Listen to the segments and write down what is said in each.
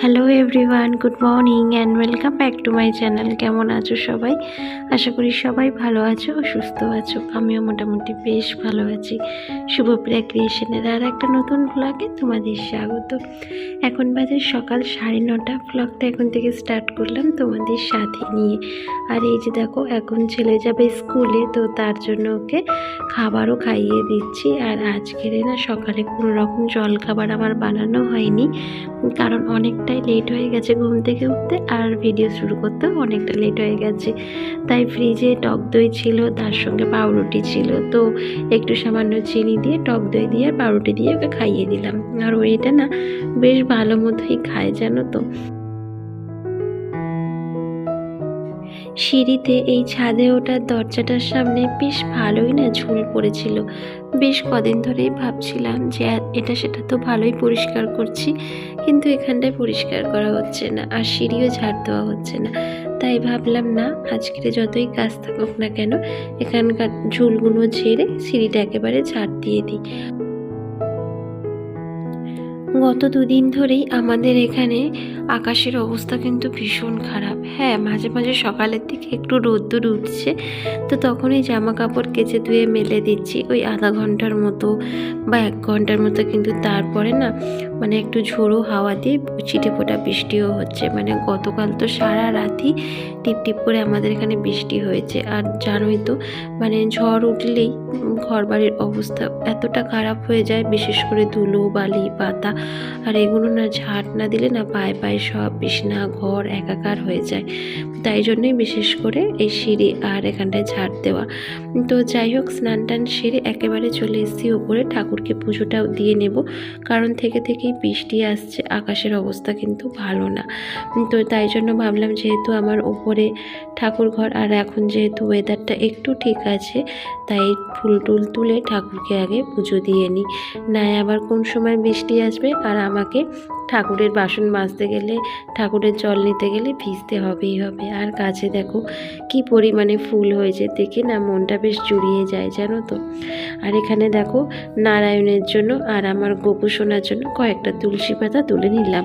Hello everyone good morning and welcome back to my channel কেমন আছো সবাই? আশা করি সবাই ভালো আছো সুস্থ আছো। আমিও মোটামুটি বেশ ভালো আছি। শুভপ্রিয়া ক্রিয়েশনের আর একটা নতুন ব্লগে তোমাদের স্বাগত। এখন বাজে সকাল সাড়ে নটা। ব্লগটা এখন থেকে স্টার্ট করলাম তোমাদের সাথে নিয়ে। আর এই যে দেখো, এখন ছেলে যাবে স্কুলে তো তার জন্য ওকে খাবারও খাইয়ে দিচ্ছি। আর আজকের না সকালে কোনো রকম জল খাবার আমার বানানো হয়নি, কারণ অনেকটাই লেট হয়ে গেছে ঘুম থেকে উঠতে। আর ভিডিও শুরু করতেও অনেকটা লেট হয়ে গেছে। তাই ফ্রিজে টক দই ছিল, তার সঙ্গে পাউরুটি ছিল। তো একটু সামান্য চিনি দিয়ে টক দই দিয়ে আর পাউরুটি দিয়ে ওকে খাইয়ে দিলাম। আর ও এটা না বেশ ভালো মতোই খায়, জানো তো। সিঁড়িতে এই ছাদে ওঠার দরজাটার সামনে বেশ ভালোই না ঝুল পড়েছিল। বেশ কদিন ধরেই ভাবছিলাম যে এটা সেটা তো ভালোই পরিষ্কার করছি, কিন্তু এখানটায় পরিষ্কার করা হচ্ছে না, আর সিঁড়িও ঝাড় দেওয়া হচ্ছে না। তাই ভাবলাম, না, আজকের যতই কাজ থাকুক না কেন, এখানকার ঝুলগুলো ঝেড়ে সিঁড়িটা একেবারে ঝাড় দিয়ে দিই। গত দুদিন ধরেই আমাদের এখানে আকাশের অবস্থা কিন্তু ভীষণ খারাপ। হ্যাঁ মাঝে মাঝে সকালের দিকে একটু রোদ্দুর উঠছে, তো তখনই জামা কাপড় কেচে ধুয়ে মেলে দিচ্ছি। ওই আধা ঘণ্টার মতো বা এক ঘণ্টার মতো কিন্তু তারপরে না মানে একটু ঝোড়ো হাওয়া দিয়ে ছিটে ফোটা বৃষ্টিও হচ্ছে। মানে গতকাল তো সারা রাতই টিপ টিপ করে আমাদের এখানে বৃষ্টি হয়েছে। আর জানোই তো মানে ঝড় উঠলেই ঘর বাড়ির অবস্থা এতটা খারাপ হয়ে যায়, বিশেষ করে ধুলো, বালি, পাতা আর এগুলো না ঝাড় না দিলে না পায়ে পায়ে সব বিছনা, ঘর একাকার হয়ে যায়। তাই জন্যই বিশেষ করে এই সিঁড়ি আর এখানটায় ঝাড় দেওয়া। তো যাই হোক, স্নান টান সেরে একেবারে চলে এসেছি ওপরে। ঠাকুরকে পুজোটাও দিয়ে নেব। কারণ থেকে থেকেই বৃষ্টি আসছে, আকাশের অবস্থা কিন্তু ভালো না। তো তাই জন্য ভাবলাম যেহেতু আমার ওপরে ঠাকুর ঘর আর এখন যেহেতু ওয়েদারটা একটু ঠিক আছে, তাই ফুল টুল তুলে ঠাকুরকে আগে পুজো দিয়ে নিই। নাই আবার কোন সময় বৃষ্টি আসবে আর আমাকে ঠাকুরের বাসন মাজতে গেলে, ঠাকুরের জল নিতে গেলে ভিজতে হবেই হবে। আর কাছে দেখো কি পরিমাণে ফুল হয়েছে, দেখে না মনটা বেশ জুড়িয়ে যায়, জানো তো? আর এখানে দেখো নারায়ণের জন্য আর আমার গোপু জন্য কয়েকটা তুলসী পাতা তুলে নিলাম।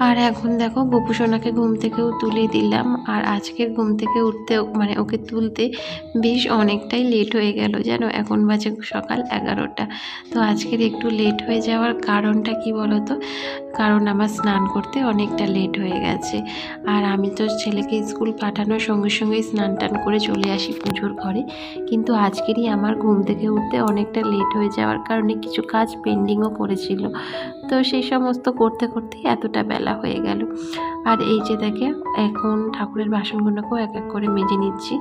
আর এখন দেখো বপু সোনাকে ঘুম থেকেও তুলে দিলাম। আর আজকের ঘুম থেকে উঠতে মানে ওকে তুলতে বেশ অনেকটাই লেট হয়ে গেল জানো? এখন বাজে সকাল এগারোটা। তো আজকের একটু লেট হয়ে যাওয়ার কারণটা কি বলো তো কারণ আমার স্নান করতে অনেকটা লেট হয়ে গেছে। আর আমি তো ছেলেকে স্কুল পাঠানোর সঙ্গে সঙ্গে স্নান টান করে চলে আসি পুজোর ঘরে। কিন্তু আজকেরই আমার ঘুম থেকে উঠতে অনেকটা লেট হয়ে যাওয়ার কারণে কিছু কাজ পেন্ডিংও পড়েছিল। তো সেই সমস্ত করতে করতেই এতটা বেলা হয়ে গেল। আর এই যে দেখে, এখন ঠাকুরের বাসনগুলোকেও এক এক করে মেজে নিচ্ছি।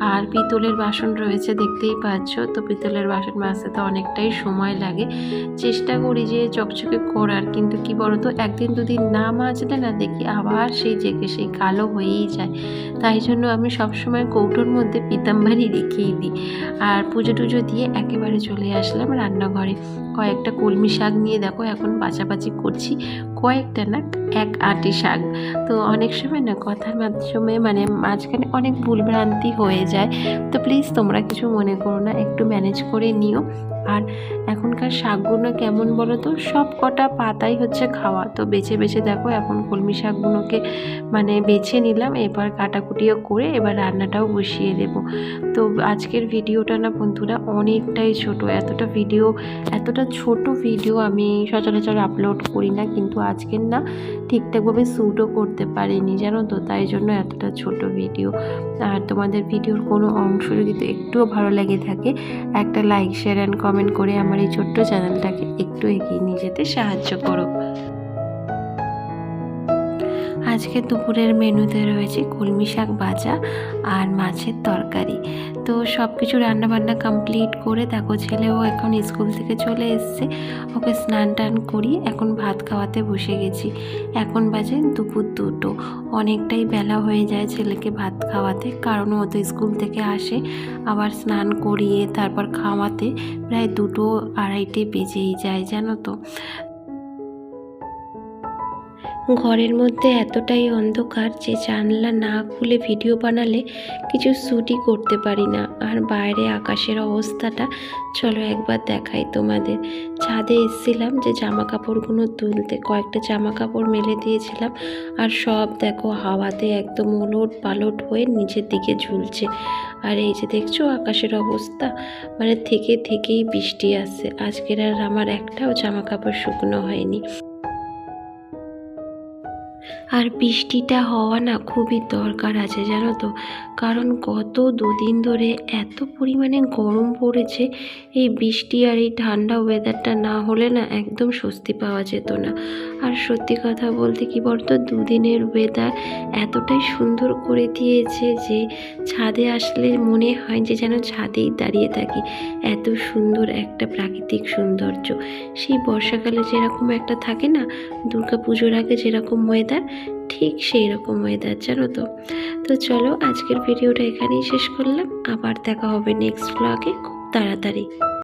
আর পিতলের বাসন রয়েছে, দেখতেই পাচ্ছ। তো পিতলের বাসন মাজতে তো অনেকটাই সময় লাগে। চেষ্টা করি যে চকচকে করার, কিন্তু কি বলতো, একদিন দুদিন না মাজলে না দেখি আবার সেই জেগে সেই কালো হয়েই যায়। তাই জন্য আমি সবসময় কৌটোর মধ্যে পিতাম্বারি রেখেই দিই। আর পুজো টুজো দিয়ে একেবারে চলে আসলাম রান্নাঘরে। কয়েকটা কলমি শাক নিয়ে দেখো, এখন বাছাবাছি করছি। কয়েকটা না, এক আটি শাক। তো অনেক সময় না কথার মাধ্যমে মানে মাঝখানে অনেক ভুলভ্রান্তি হয়ে যায়। তো প্লিজ তোমরা কিছু মনে করো না, একটু ম্যানেজ করে নিও। আর এখনকার শাকগুলো কেমন বলো তো সব কটা পাতাই হচ্ছে খাওয়া। তো বেছে বেছে দেখো, এখন কলমি শাকগুলোকে মানে বেছে নিলাম এবার কাটাকুটিও করে এবার রান্নাটাও বসিয়ে দেব। তো আজকের ভিডিওটা না বন্ধুরা অনেকটাই ছোট, এতটা ভিডিও, এতটা ছোট ভিডিও আমি সচরাচর আপলোড করি না, কিন্তু আজকের না ঠিকঠাকভাবে শ্যুটও করতে পারিনি, জানো তো? তাই জন্য এতটা ছোট ভিডিও। আর তোমাদের ভিডিওর কোনো অংশ যদি একটুও ভালো লেগে থাকে, একটা লাইক শেয়ার অ্যান্ড কমেন্ট করে আমার এই ছোট্ট চ্যানেলটাকে একটু এগিয়ে নিয়ে যেতে সাহায্য করো। আজকে দুপুরের মেনুতে রয়েছে কলমি শাক ভাজা আর মাছের তরকারি। তো সব কিছু রান্নাবান্না কমপ্লিট করে দেখো ছেলেও এখন স্কুল থেকে চলে এসছে। ওকে স্নান টান করি এখন ভাত খাওয়াতে বসে গেছি। এখন বাজে দুপুর দুটো। অনেকটাই বেলা হয়ে যায় ছেলেকে ভাত খাওয়াতে কারণ ও তো স্কুল থেকে আসে। আবার স্নান করিয়ে তারপর খাওয়াতে প্রায় দুটো আড়াইটে বেজেই যায়, জানো তো। ঘরের মধ্যে এতটাই অন্ধকার যে জানলা না খুলে ভিডিও বানালে কিছু শ্যুটই করতে পারি না। আর বাইরে আকাশের অবস্থাটা, চলো একবার দেখাই তোমাদের। ছাদে এসেছিলাম যে জামা কাপড়গুলো তুলতে। কয়েকটা জামা কাপড় মেলে দিয়েছিলাম। আর সব দেখো হাওয়াতে একদম ওলট পালট হয়ে নিচের দিকে ঝুলছে। আর এই যে দেখছ আকাশের অবস্থা মানে থেকে থেকেই বৃষ্টি আসছে। আজকের আর আমার একটাও জামা কাপড় শুকনো হয়নি। আর বৃষ্টিটা হওয়া না খুবই দরকার আছে, জানো তো। কারণ গত দুদিন ধরে এত পরিমাণে গরম পড়েছে, এই বৃষ্টি আর এই ঠান্ডা ওয়েদারটা না হলে না একদম স্বস্তি পাওয়া যেত না। আর সত্যি কথা বলতে কি বলতো, দুদিনের ওয়েদার এতটাই সুন্দর করে দিয়েছে যে ছাদে আসলে মনে হয় যে যেন ছাদেই দাঁড়িয়ে থাকি। এত সুন্দর একটা প্রাকৃতিক সৌন্দর্য। সেই বর্ষাকালে যেরকম একটা থাকে না দুর্গা পুজোর আগে যেরকম ওয়েদার ঠিক সেই রকম ওয়েদার জানো তো? তো চলো, আজকের ভিডিওটা এখানেই শেষ করলাম। আবার দেখা হবে নেক্সট ব্লগে খুব তাড়াতাড়ি।